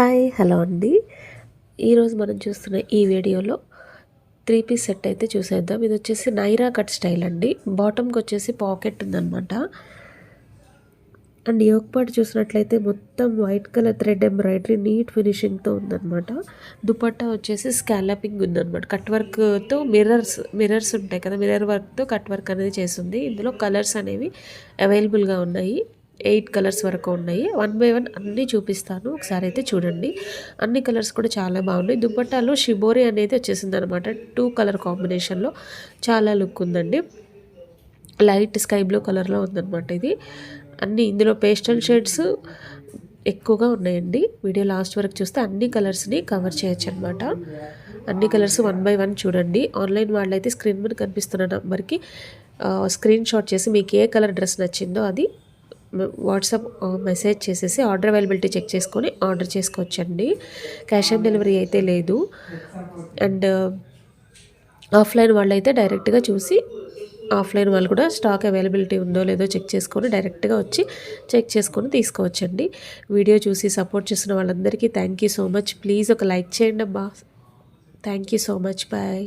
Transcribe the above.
Hi hello అండి. ఈరోజు మనం చూస్తున్న ఈ వీడియోలో త్రీ పీస్ సెట్ అయితే చూసేద్దాం. ఇది వచ్చేసి నైరా కట్ స్టైల్ అండి. బాటమ్కి వచ్చేసి పాకెట్ ఉందన్నమాట. అండ్ యోగ్ చూసినట్లయితే మొత్తం white colour thread embroidery neat ఫినిషింగ్తో ఉందన్నమాట. దుపట్టా వచ్చేసి స్కాలపింగ్ ఉందన్నమాట. కట్ వర్క్తో మిర్రర్స్ మిర్రర్స్ ఉంటాయి కదా మిర్రర్ వర్క్తో కట్ వర్క్ అనేది చేస్తుంది. ఇందులో కలర్స్ అనేవి అవైలబుల్గా ఉన్నాయి. ఎయిట్ కలర్స్ వరకు ఉన్నాయి. వన్ బై వన్ అన్నీ చూపిస్తాను. ఒకసారి అయితే చూడండి. అన్ని కలర్స్ కూడా చాలా బాగున్నాయి. దుప్పట్టాలో షిబోరి అనేది వచ్చేసింది అనమాట టూ కలర్ కాంబినేషన్లో చాలా లుక్ ఉందండి. లైట్ స్కై బ్లూ కలర్లో ఉందన్నమాట ఇది. అన్నీ ఇందులో పేస్టల్ షేడ్స్ ఎక్కువగా ఉన్నాయండి. వీడియో లాస్ట్ వరకు చూస్తే అన్ని కలర్స్ని కవర్ చేయొచ్చు అనమాట అన్ని కలర్స్ వన్ బై వన్ చూడండి. ఆన్లైన్ వాళ్ళైతే స్క్రీన్ మీద కనిపిస్తున్న నెంబర్కి స్క్రీన్ షాట్ చేసి మీకు ఏ కలర్ డ్రెస్ నచ్చిందో అది వాట్సాప్ మెసేజ్ చేసేసి ఆర్డర్ అవైలబిలిటీ చెక్ చేసుకొని ఆర్డర్ చేసుకోవచ్చండి. క్యాష్ ఆన్ డెలివరీ అయితే లేదు. అండ్ ఆఫ్లైన్ వాళ్ళైతే డైరెక్ట్గా చూసి ఆఫ్లైన్ వాళ్ళు కూడా స్టాక్ అవైలబిలిటీ ఉందో లేదో చెక్ చేసుకొని డైరెక్ట్గా వచ్చి చెక్ చేసుకొని తీసుకోవచ్చండి. వీడియో చూసి సపోర్ట్ చేసిన వాళ్ళందరికీ thank you so much. Please ఒక లైక్ చేయండి అమ్మా thank you so much. Bye.